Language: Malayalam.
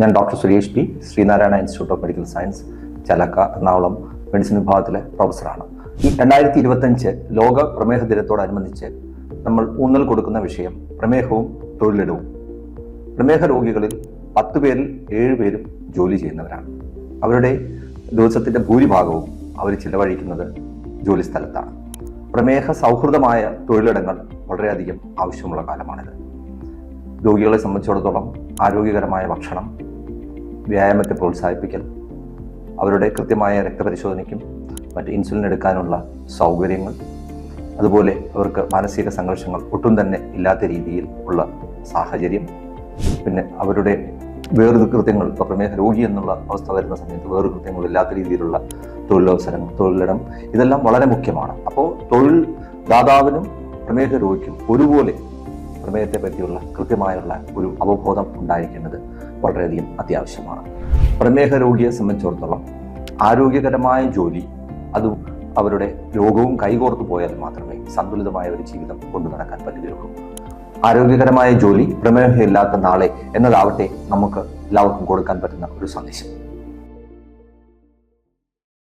ഞാൻ doctor Suresh P Sreenarayana institute of medical science Chalakka Ernakulam medicine വിഭാഗത്തിലെ പ്രൊഫസറാണ്. ഈ രണ്ടായിരത്തി ഇരുപത്തഞ്ച് ലോക പ്രമേഹ ദിനത്തോടനുബന്ധിച്ച് നമ്മൾ ഊന്നൽ കൊടുക്കുന്ന വിഷയം പ്രമേഹവും തൊഴിലിടവും. പ്രമേഹ രോഗികളിൽ പത്ത് പേരിൽ ഏഴ് പേരും ജോലി ചെയ്യുന്നവരാണ്. അവരുടെ ദിവസത്തിന്റെ ഭൂരിഭാഗവും അവർ ചിലവഴിക്കുന്നത് ജോലി സ്ഥലത്താണ്. പ്രമേഹ സൗഹൃദമായ തൊഴിലിടങ്ങൾ വളരെയധികം ആവശ്യമുള്ള കാലമാണിത്. രോഗികളെ സംബന്ധിച്ചിടത്തോളം ആരോഗ്യകരമായ ഭക്ഷണം വ്യായാമത്തെ പ്രോത്സാഹിപ്പിക്കൽ അവരുടെ കൃത്യമായ രക്തപരിശോധനയ്ക്കും മറ്റ് ഇൻസുലിൻ എടുക്കാനുള്ള സൗകര്യങ്ങൾ അതുപോലെ അവർക്ക് മാനസിക സംഘർഷങ്ങൾ ഒട്ടും തന്നെ ഇല്ലാത്ത രീതിയിൽ ഉള്ള സാഹചര്യം പിന്നെ അവരുടെ വേറുകൃത്യങ്ങൾ ഇപ്പോൾ പ്രമേഹ രോഗി എന്നുള്ള അവസ്ഥ വരുന്ന സമയത്ത് വേറുകൃത്യങ്ങൾ ഇല്ലാത്ത രീതിയിലുള്ള തൊഴിലവസരങ്ങൾ തൊഴിലിടം ഇതെല്ലാം വളരെ മുഖ്യമാണ്. അപ്പോൾ തൊഴിൽ ദാതാവിനും പ്രമേഹ രോഗിക്കും ഒരുപോലെ പ്രമേയത്തെ പറ്റിയുള്ള കൃത്യമായുള്ള ഒരു അവബോധം ഉണ്ടായിരിക്കേണ്ടത് വളരെയധികം അത്യാവശ്യമാണ്. പ്രമേഹ രോഗിയെ സംബന്ധിച്ചിടത്തോളം ആരോഗ്യകരമായ ജോലി അത് അവരുടെ രോഗവും കൈകോർത്തു പോയാൽ മാത്രമേ സന്തുലിതമായ ഒരു ജീവിതം കൊണ്ടു നടക്കാൻ പറ്റുകയുള്ളൂ. ആരോഗ്യകരമായ ജോലി പ്രമേഹമില്ലാത്ത നാളെ എന്നതാവട്ടെ നമുക്ക് എല്ലാവർക്കും കൊടുക്കാൻ പറ്റുന്ന ഒരു സന്ദേശം.